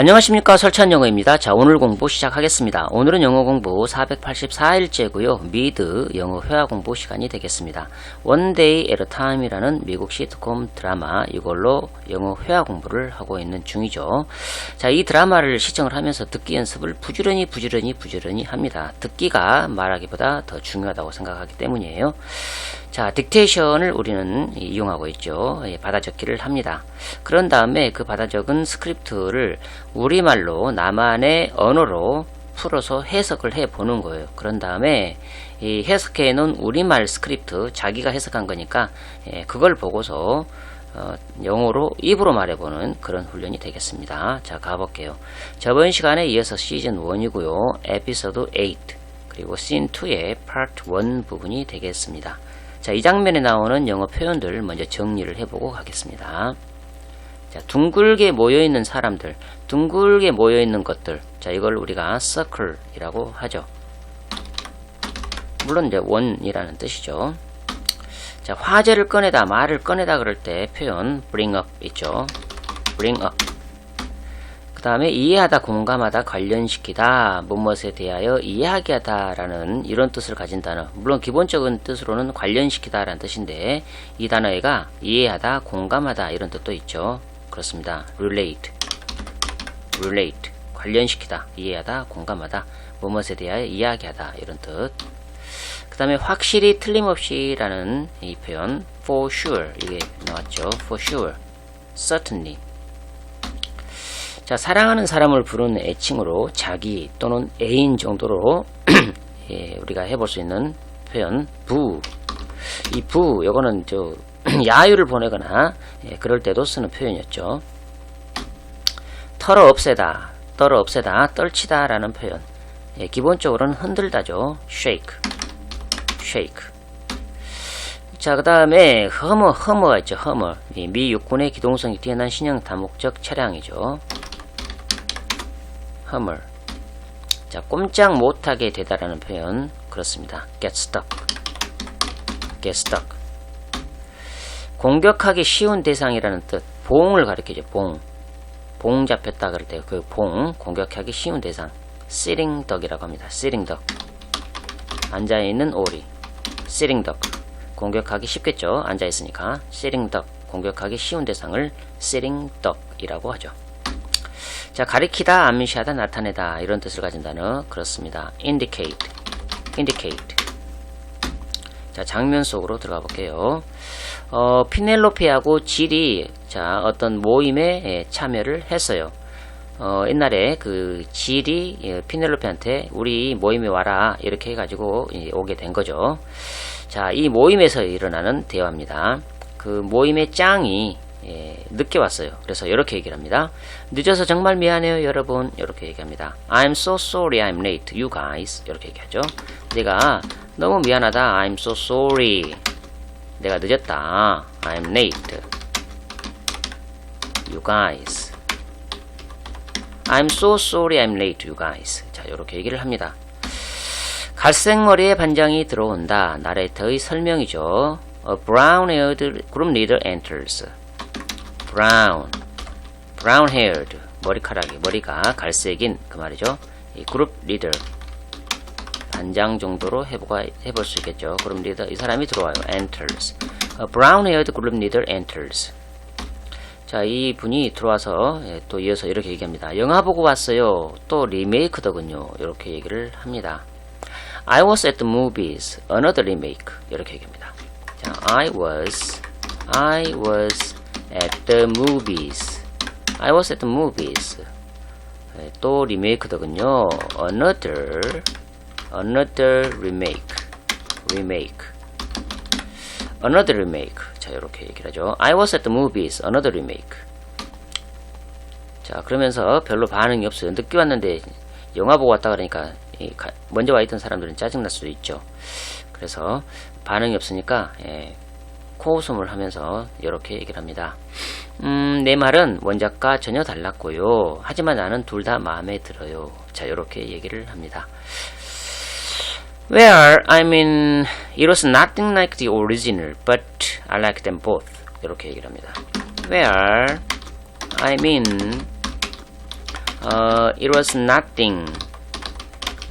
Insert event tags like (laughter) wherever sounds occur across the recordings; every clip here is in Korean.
안녕하십니까 설찬 영어입니다. 자 오늘 공부 시작하겠습니다. 오늘은 영어 공부 484일째고요. 미드 영어 회화 공부 시간이 되겠습니다. A Time이라는 미국 시트콤 드라마 이걸로 영어 회화 공부를 하고 있는 중이죠. 자 이 드라마를 시청을 하면서 듣기 연습을 부지런히 부지런히 부지런히 합니다. 듣기가 말하기보다 더 중요하다고 생각하기 때문이에요. 자, 딕테이션을 우리는 이용하고 있죠. 예, 받아 적기를 합니다. 그런 다음에 그 받아 적은 스크립트를 우리말로 나만의 언어로 풀어서 해석을 해 보는 거예요. 그런 다음에 이 해석해 놓은 우리말 스크립트 자기가 해석한 거니까 예, 그걸 보고서 어, 영어로 입으로 말해보는 그런 훈련이 되겠습니다. 자, 가볼게요. 저번 시간에 이어서 시즌 1이고요. 에피소드 8 그리고 씬 2의 파트 1 부분이 되겠습니다. 자, 이 장면에 나오는 영어 표현들 먼저 정리를 해보고 가겠습니다. 자, 둥글게 모여있는 사람들, 둥글게 모여있는 것들. 자, 이걸 우리가 circle이라고 하죠. 물론 이제 원이라는 뜻이죠. 자, 화제를 꺼내다, 말을 꺼내다 그럴 때 표현 bring up 있죠. bring up. 그 다음에 이해하다, 공감하다, 관련시키다, 무엇에 대하여 이해하게 하다라는 이런 뜻을 가진 단어. 물론 기본적인 뜻으로는 관련시키다 라는 뜻인데 이 단어가 이해하다, 공감하다 이런 뜻도 있죠. 그렇습니다. relate, relate, 관련시키다, 이해하다, 공감하다, 무엇에 대하여 이야기하다 이런 뜻. 그 다음에 확실히 틀림없이라는 이 표현 for sure 이게 나왔죠. for sure, certainly. 자, 사랑하는 사람을 부르는 애칭으로 자기 또는 애인 정도로 (clears throat) 예, 우리가 해볼 수 있는 표현 부. 이 부, 요거는 저 (clears throat) 야유를 보내거나 예, 그럴 때도 쓰는 표현이었죠. 털어 없애다, 떨어 없애다, 떨치다 라는 표현. 예, 기본적으로는 흔들다죠. shake, shake. 자, 그 다음에 허머, 허머가 있죠. 허머. 미 육군의 기동성이 뛰어난 신형 다목적 차량이죠. 허멀. 자, 꼼짝 못하게 되다라는 표현 그렇습니다. get stuck. get stuck. 공격하기 쉬운 대상이라는 뜻. 봉을 가리키죠. 봉. 봉 잡혔다 그럴 때 그 봉 공격하기 쉬운 대상. sitting duck이라고 합니다. sitting duck. 앉아 있는 오리. sitting duck. 공격하기 쉽겠죠. 앉아 있으니까 sitting duck. 공격하기 쉬운 대상을 sitting duck이라고 하죠. 자, 가리키다, 암시하다, 나타내다 이런 뜻을 가진 단어 그렇습니다. indicate, indicate. 자, 장면 속으로 들어가 볼게요. 어, 피넬로페하고 질이 자 어떤 모임에 예, 참여를 했어요. 어, 옛날에 그 질이 예, 피넬로페한테 우리 모임에 와라 이렇게 해가지고 예, 오게 된 거죠. 자, 이 모임에서 일어나는 대화입니다. 그 모임의 짱이 예, 늦게 왔어요. 그래서 이렇게 얘기를 합니다. 늦어서 정말 미안해요, 여러분. 이렇게 얘기합니다. I'm so sorry I'm late, you guys. 이렇게 얘기하죠. 내가 너무 미안하다. I'm so sorry. 내가 늦었다. I'm late. You guys. I'm so sorry I'm late, you guys. 자, 이렇게 얘기를 합니다. 갈색 머리의 반장이 들어온다. 나레이터의 설명이죠. A brown-haired group leader enters. Brown, brown haired, 머리카락이, 머리가 갈색인 그 말이죠. 이 그룹 리더, 반장 정도로 해보가, 해볼 수 있겠죠. 그룹 리더, 이 사람이 들어와요. enters. A brown haired group leader enters. 자, 이 분이 들어와서 예, 또 이어서 이렇게 얘기합니다. 영화 보고 왔어요. 또 리메이크더군요. 이렇게 얘기를 합니다. I was at the movies. Another remake. 이렇게 얘기합니다. 자, I was, I was at the movies. I was at the movies. 네, 또 리메이크더군요. Another, another remake, remake, another remake. 자 이렇게 얘기를 하죠. I was at the movies. Another remake. 자 그러면서 별로 반응이 없어요. 늦게 왔는데 영화 보고 왔다 그러니까 먼저 와 있던 사람들은 짜증 날 수도 있죠. 그래서 반응이 없으니까 예, 코웃음을 하면서 이렇게 얘기를 합니다. 음, 내 말은 원작과 전혀 달랐고요. 하지만 나는 둘 다 마음에 들어요. 자, 이렇게 얘기를 합니다. Well, I mean, it was nothing like the original, but I like them both. 이렇게 얘기를 합니다. Well, I mean, 어, it was nothing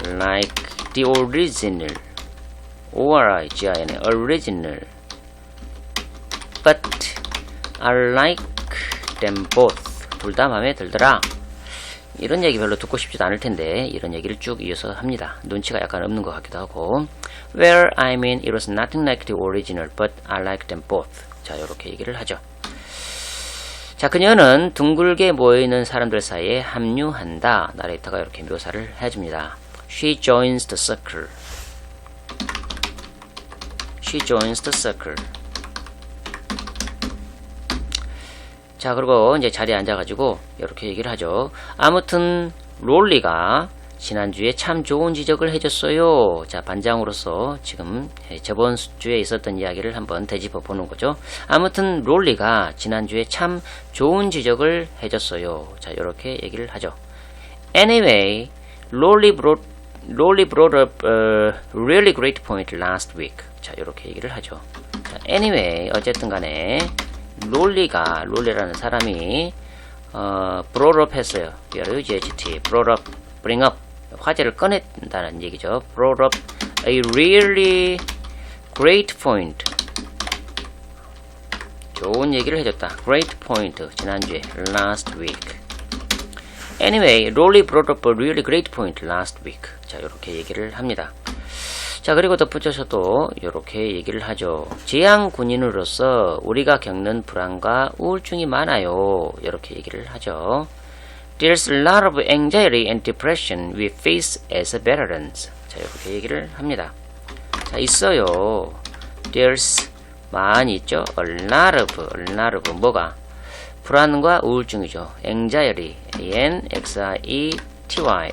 like the original. O-R-I-G-I-N, original. But I like them both. 둘 다 마음에 들더라. 이런 얘기 별로 듣고 싶지도 않을 텐데 이런 얘기를 쭉 이어서 합니다. 눈치가 약간 없는 것 같기도 하고 Where I mean it was nothing like the original but I like them both. 자 이렇게 얘기를 하죠. 자 그녀는 둥글게 모여있는 사람들 사이에 합류한다. 나레이터가 이렇게 묘사를 해줍니다. She joins the circle. She joins the circle. 자, 그리고 이제 자리에 앉아가지고 이렇게 얘기를 하죠. 아무튼 롤리가 지난주에 참 좋은 지적을 해줬어요. 자, 반장으로서 지금 저번 주에 있었던 이야기를 한번 되짚어 보는 거죠. 아무튼 롤리가 지난주에 참 좋은 지적을 해줬어요. 자, 이렇게 얘기를 하죠. Anyway, 롤리 brought, 롤리 brought up a really great point last week. 자, 이렇게 얘기를 하죠. 자, anyway, 어쨌든 간에 롤리가 롤리라는 사람이 어, up 했어요. Brought up, bring up 화제를 꺼냈다는 얘기죠. up a really great point. 좋은 얘기를 해줬다. great point 지난주에 last week. Anyway, 롤리 brought up a really great point last week. 자, 이렇게 얘기를 합니다. 자, 그리고 덧붙여서도 이렇게 얘기를 하죠. 재향 군인으로서 우리가 겪는 불안과 우울증이 많아요. 이렇게 얘기를 하죠. There's a lot of anxiety and depression we face as veterans. 자, 이렇게 얘기를 합니다. 자, 있어요. There's 많이 있죠. A lot of, a lot of 뭐가 불안과 우울증이죠. Anxiety, A-N-X-I-E-T-Y,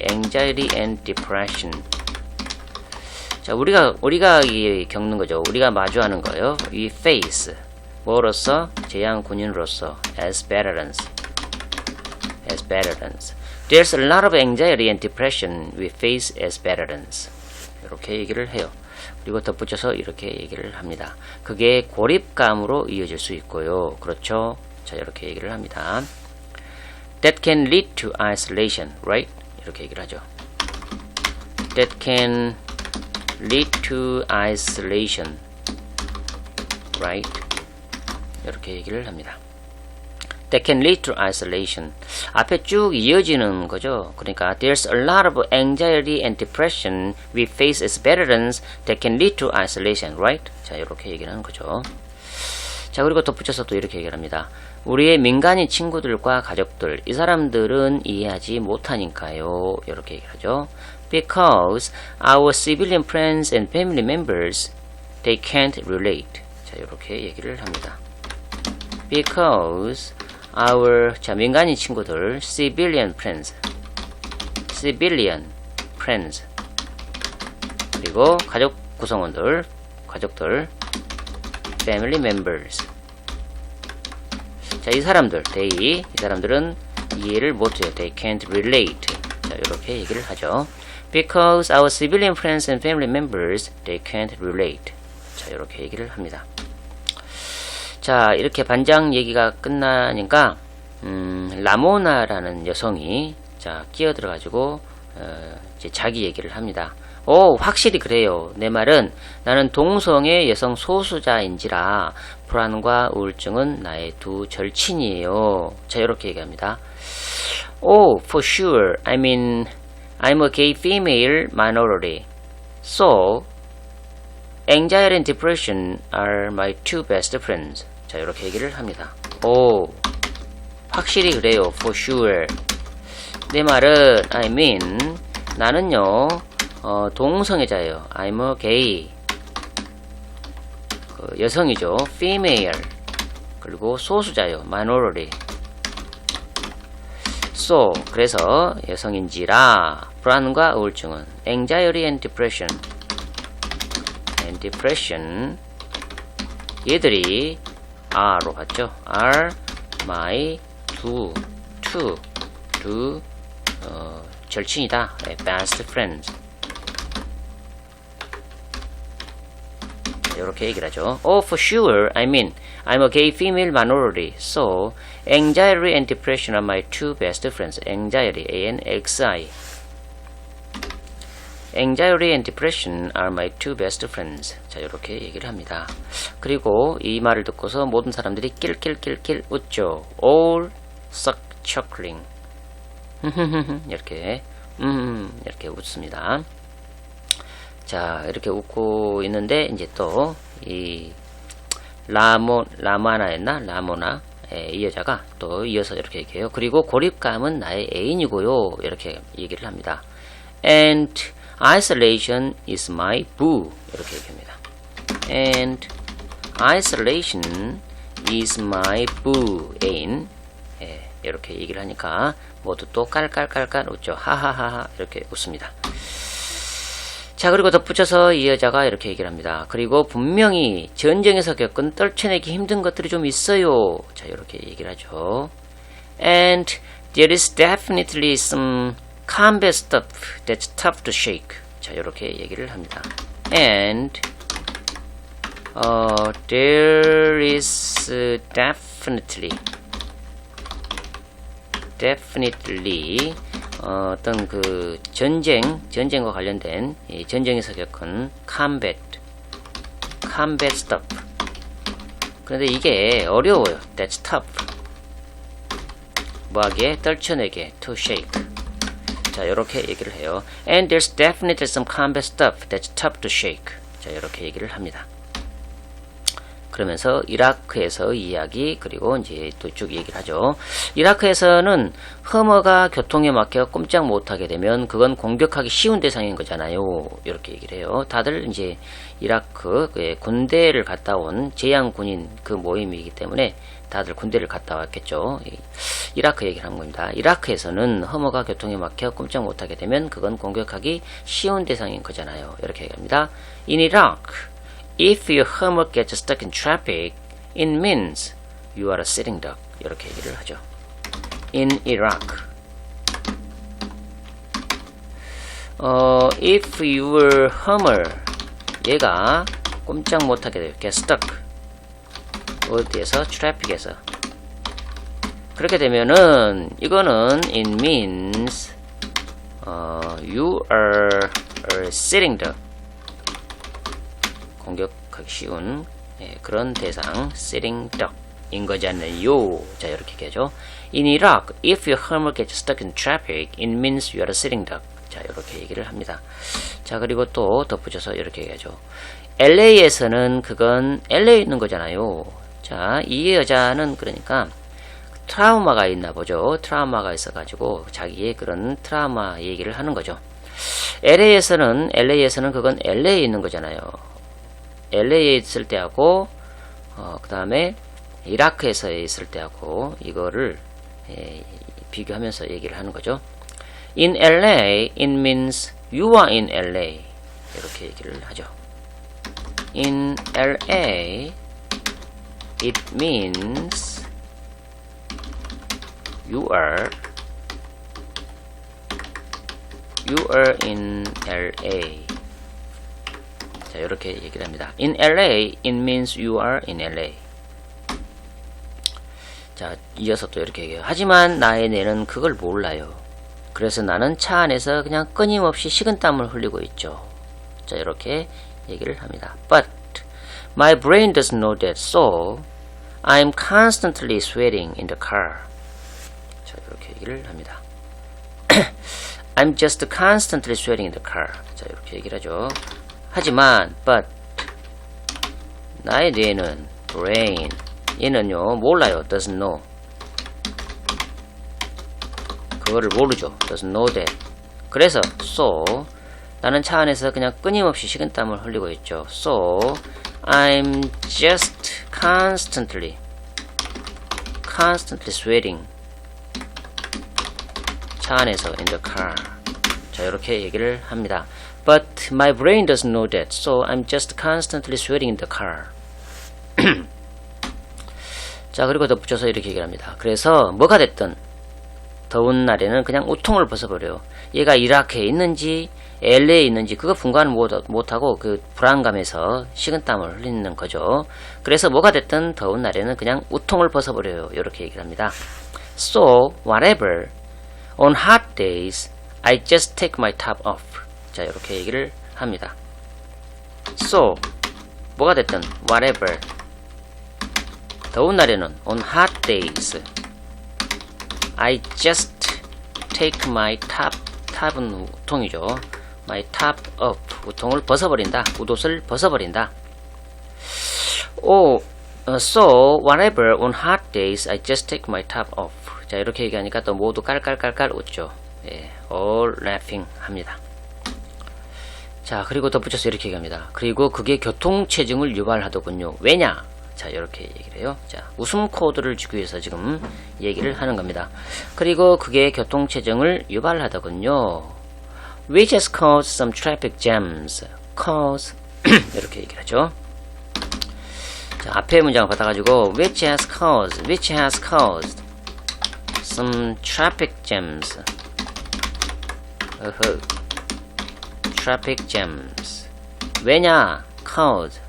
anxiety and depression. 자, 우리가 우리가 이 겪는 거죠. 우리가 마주하는 거예요. We face 뭐로서 재양 군인으로서 as veterans. as veterans. There's a lot of anxiety and depression we face as veterans. 이렇게 얘기를 해요. 그리고 덧붙여서 이렇게 얘기를 합니다. 그게 고립감으로 이어질 수 있고요. 그렇죠? 자, 이렇게 얘기를 합니다. That can lead to isolation, right? 이렇게 얘기를 하죠. That can lead to isolation, right? 이렇게 얘기를 합니다. That can lead to isolation. 앞에 쭉 이어지는 거죠. 그러니까 there's a lot of anxiety and depression we face as veterans that can lead to isolation, right? 자, 이렇게 얘기를 하는 거죠. 자, 그리고 덧붙여서 또 이렇게 얘기를 합니다. 우리의 민간인 친구들과 가족들, 이 사람들은 이해하지 못하니까요. 이렇게 얘기를 하죠. Because our civilian friends and family members, they can't relate. 자, 이렇게 얘기를 합니다. Because our 자 민간인 친구들 civilian friends civilian friends 그리고 가족 구성원들 가족들 family members 자 이 사람들 they 이 사람들은 이해를 못해요 they can't relate 자 이렇게 얘기를 하죠 because our civilian friends and family members they can't relate 자 이렇게 얘기를 합니다 자, 이렇게 반장 얘기가 끝나니까, 음, 라모나라는 여성이, 자, 끼어들어가지고, 어, 이제 자기 얘기를 합니다. 오, 확실히 그래요. 내 말은 나는 동성애 여성 소수자인지라 불안과 우울증은 나의 두 절친이에요. 자, 이렇게 얘기합니다. Oh, for sure. I mean, I'm a gay female minority. So, anxiety and depression are my two best friends. 자, 이렇게 얘기를 합니다. 오, 확실히 그래요. For sure. 내 말은, I mean, 나는요, 어, 동성애자예요. I'm a gay. 그 여성이죠. female. 그리고 소수자요. minority. So, 그래서 여성인지라 불안과 우울증은 anxiety and depression and depression 얘들이 R로 봤죠? are my two, two, two 어, 절친이다. best friends. 이렇게 얘기를 하죠. Oh, for sure. I mean, I'm a gay female minority. So, anxiety and depression are my two best friends. Anxiety, A-N-X-I. Anxiety and depression are my two best friends. 자, 이렇게 얘기를 합니다. 그리고 이 말을 듣고서 모든 사람들이 낄낄낄낄 웃죠. All suck chuckling. 이렇게, 음, 이렇게 웃습니다. 자, 이렇게 웃고 있는데, 이제 또, 이, 라모, 라마나였나? 라모나. 예, 이 여자가 또 이어서 이렇게 얘기해요. 그리고 고립감은 나의 애인이고요. 이렇게 얘기를 합니다. And isolation is my boo. 이렇게 얘기합니다. And isolation is my boo. 애인. 예, 이렇게 얘기를 하니까 모두 또 깔깔깔깔 웃죠. 하하하하. 이렇게 웃습니다. 자, 그리고 덧붙여서 이 여자가 이렇게 얘기를 합니다. 그리고 분명히 전쟁에서 겪은 떨쳐내기 힘든 것들이 좀 있어요. 자, 이렇게 얘기를 하죠. And there is definitely some combat stuff that's tough to shake. 자, 이렇게 얘기를 합니다. And uh, there is definitely definitely 어, 어떤 그 전쟁 전쟁과 관련된 이 전쟁에서 겪은 combat combat stuff 그런데 이게 어려워요 that's tough 뭐하게 떨쳐내게 to shake 자 이렇게 얘기를 해요 and there's definitely some combat stuff that's tough to shake 자 이렇게 얘기를 합니다 그러면서 이라크에서 이야기 그리고 이제 또 쭉 얘기를 하죠. 이라크에서는 허머가 교통에 막혀 꼼짝 못하게 되면 그건 공격하기 쉬운 대상인 거잖아요. 이렇게 얘기를 해요. 다들 이제 이라크 그 군대를 갔다 온 제양 군인 그 모임이기 때문에 다들 군대를 갔다 왔겠죠. 이- 이라크 얘기를 한 겁니다. 이라크에서는 허머가 교통에 막혀 꼼짝 못하게 되면 그건 공격하기 쉬운 대상인 거잖아요. 이렇게 얘기합니다. In Iraq, If your Hummer gets stuck in traffic, it means you are a sitting duck. 이렇게 얘기를 하죠. In Iraq. 어, if your Hummer 얘가 꼼짝 못하게 돼요. get stuck. 어디에서? 트래픽에서. 그렇게 되면은 이거는 it means 어, you are a sitting duck. 공격하기 쉬운 예, 그런 대상 sitting duck인 거잖아요. 자 이렇게 얘기하죠. In Iraq, if your Hummer gets stuck in traffic, it means you are a sitting duck. 자 이렇게 얘기를 합니다. 자 그리고 또 덧붙여서 이렇게 얘기하죠. LA에서는 그건 LA에 있는 거잖아요. 자 이 여자는 그러니까 트라우마가 있나 보죠. 트라우마가 있어가지고 자기의 그런 트라우마 얘기를 하는 거죠. LA에서는 LA에서는 그건 LA에 있는 거잖아요. LA에 있을 때하고 어, 그 다음에 이라크에서 있을 때하고 이거를 예, 비교하면서 얘기를 하는 거죠. In LA, it means you are in LA. 이렇게 얘기를 하죠. In LA, it means you are you are in LA. 자, 이렇게 얘기를 합니다. In LA, it means you are in LA. 자, 이어서 또 이렇게 얘기해요. 하지만 나의 뇌는 그걸 몰라요. 그래서 나는 차 안에서 그냥 끊임없이 식은땀을 흘리고 있죠. 자, 이렇게 얘기를 합니다. But my brain doesn't know that, so I'm constantly sweating in the car. 자, 이렇게 얘기를 합니다. I'm just constantly sweating in the car. 자, 이렇게 얘기를 하죠. 하지만, but, 나의 뇌는, brain, 얘는요, 몰라요. doesn't know. 그거를 모르죠. doesn't know that. 그래서, so, 나는 차 안에서 그냥 끊임없이 식은땀을 흘리고 있죠. So, I'm just constantly, constantly sweating. 차 안에서 in the car. 자, 이렇게 얘기를 합니다. But my brain doesn't know that, so I'm just constantly sweating in the car. (clears throat) 자, 그리고 덧붙여서 이렇게 얘기를 합니다. 그래서 뭐가 됐든 더운 날에는 그냥 우통을 벗어버려요. 얘가 이라크에 있는지 LA에 있는지 그거 분간을 못, 못하고 그 불안감에서 식은땀을 흘리는 거죠. 그래서 뭐가 됐든 더운 날에는 그냥 우통을 벗어버려요. 이렇게 얘기를 합니다. So, whatever, on hot days, I just take my top off. 자, 이렇게 얘기를 합니다. So, 뭐가 됐든, whatever. 더운 날에는 on hot days, I just take my top, 탑은 우통이죠. my top off, 우통을 벗어버린다. 웃옷을 벗어버린다. 오, 어, so whatever on hot days I just take my top off. 자 이렇게 얘기하니까 또 모두 깔깔깔깔 웃죠. 예, all laughing 합니다. 자 그리고 덧붙여서 이렇게 얘기합니다. 그리고 그게 교통체증을 유발하더군요. 왜냐? 자 이렇게 얘기를 해요. 자 웃음 코드를 주기 위해서 지금 얘기를 하는 겁니다. 그리고 그게 교통체증을 유발하더군요. Which has caused some traffic jams. Cause (clears throat) 이렇게 얘기를 하죠. 자, 앞에 문장을 받아가지고 which has caused, which has caused some traffic jams. 어허. traffic jams. 왜냐? cause.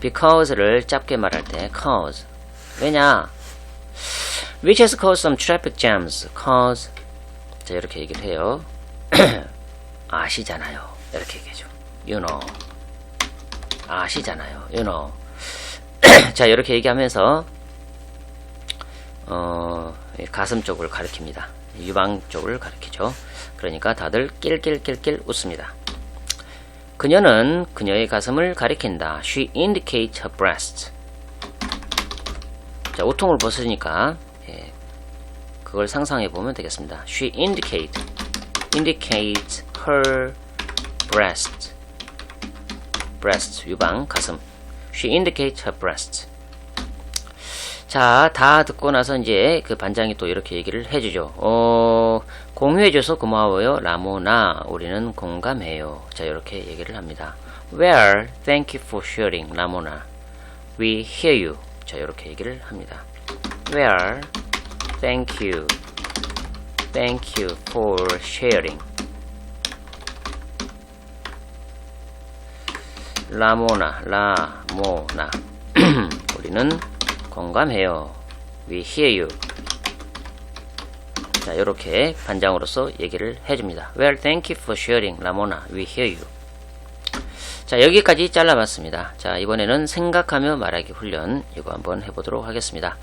because를 짧게 말할 때 cause. 왜냐? which has caused some traffic jams. cause. 자, 이렇게 얘기를 해요. 아시잖아요. 이렇게 얘기해줘. You know. 아시잖아요. You know. 자, 이렇게 얘기하면서, 어, 가슴 쪽을 가리킵니다. 유방 쪽을 가리키죠. 그러니까 다들 낄낄낄낄 웃습니다. 그녀는 그녀의 가슴을 가리킨다. She indicates her breast. 자, 우통을 벗으니까, 예, 그걸 상상해 보면 되겠습니다. She indicate, indicates her breast. breast, 유방, 가슴. She indicates her breast. 자, 다 듣고 나서 이제 그 반장이 또 이렇게 얘기를 해주죠. 어, 공유해줘서 고마워요. 라모나, 우리는 공감해요. 자, 이렇게 얘기를 합니다. Well, thank you for sharing, 라모나. We hear you. 자, 이렇게 얘기를 합니다. Well, thank you. Thank you for sharing. 라모나, 라모나. (clears throat) 우리는 공감해요. We hear you. 자, 이렇게 반장으로서 얘기를 해줍니다. Well, thank you for sharing, 라모나. We hear you. 자, 여기까지 잘라봤습니다. 자, 이번에는 생각하며 말하기 훈련 이거 한번 해보도록 하겠습니다.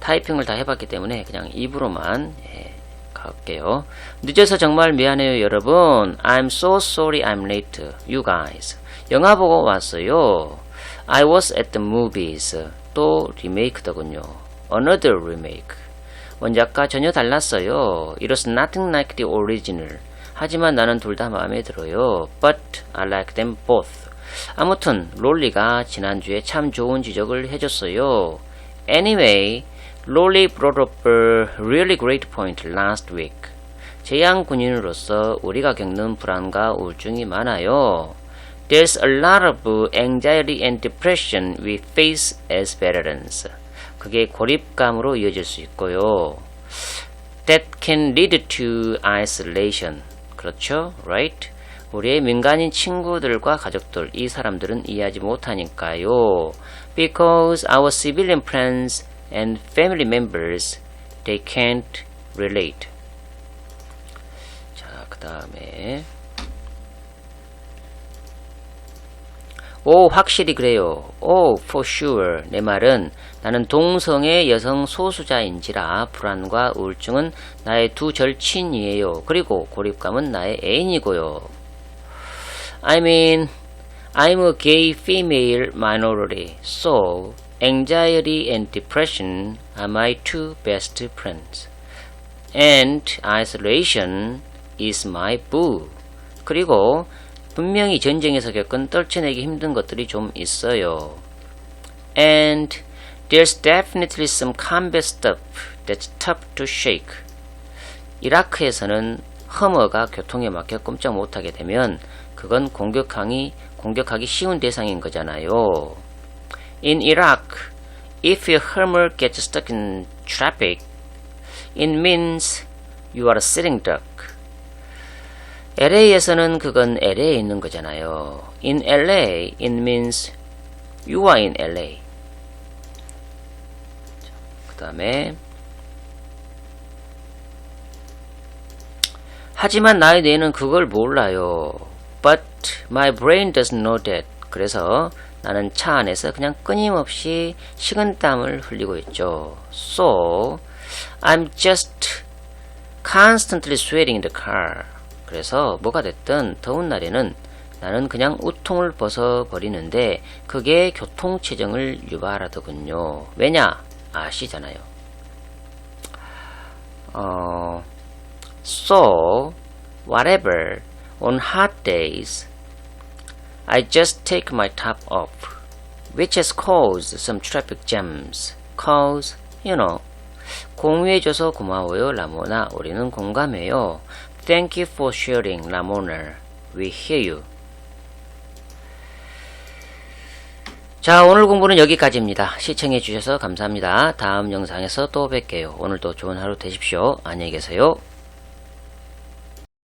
타이핑을 다 해봤기 때문에 그냥 입으로만 예, 갈게요. 늦어서 정말 미안해요, 여러분. I'm so sorry I'm late. You guys. 영화 보고 왔어요. I was at the movies. 또 리메이크더군요. Another remake. 원작과 전혀 달랐어요. It was nothing like the original. 하지만 나는 둘 다 마음에 들어요. But I like them both. 아무튼 롤리가 지난주에 참 좋은 지적을 해줬어요. Anyway, 롤리 brought up a really great point last week. 제양 군인으로서 우리가 겪는 불안과 우울증이 많아요. There's a lot of anxiety and depression we face as veterans. 그게 고립감으로 이어질 수 있고요. That can lead to isolation. 그렇죠? Right? 우리의 민간인 친구들과 가족들, 이 사람들은 이해하지 못하니까요. Because our civilian friends and family members, they can't relate. 자, 그 다음에 오, 확실히 그래요. 오, for sure. 내 말은 나는 동성애 여성 소수자인지라 불안과 우울증은 나의 두 절친이에요. 그리고 고립감은 나의 애인이고요. I mean, I'm a gay female minority, so anxiety and depression are my two best friends. And isolation is my boo. 그리고 분명히 전쟁에서 겪은 떨쳐내기 힘든 것들이 좀 있어요. And there's definitely some combat stuff that's tough to shake. 이라크에서는 허머가 교통에 막혀 꼼짝 못하게 되면 그건 공격하기, 공격하기 쉬운 대상인 거잖아요. In Iraq, if your Hummer gets stuck in traffic, it means You are a sitting duck. LA에서는 그건 LA에 있는 거잖아요. In LA, it means you are in LA. 그 다음에 하지만 나의 뇌는 그걸 몰라요. But my brain doesn't know that. 그래서 나는 차 안에서 그냥 끊임없이 식은땀을 흘리고 있죠. So, I'm just constantly sweating in the car. 그래서 뭐가 됐든 더운 날에는 나는 그냥 우통을 벗어버리는데 그게 교통체증을 유발하더군요. 왜냐? 아시잖아요. 어, so, whatever, on hot days, I just take my top off, which has caused some traffic jams. Cause, you know, 공유해줘서 고마워요, 라모나. 우리는 공감해요. Thank you for sharing, 라모나. We hear you. 자, 오늘 공부는 여기까지입니다. 시청해주셔서 감사합니다. 다음 영상에서 또 뵐게요. 오늘도 좋은 하루 되십시오. 안녕히 계세요.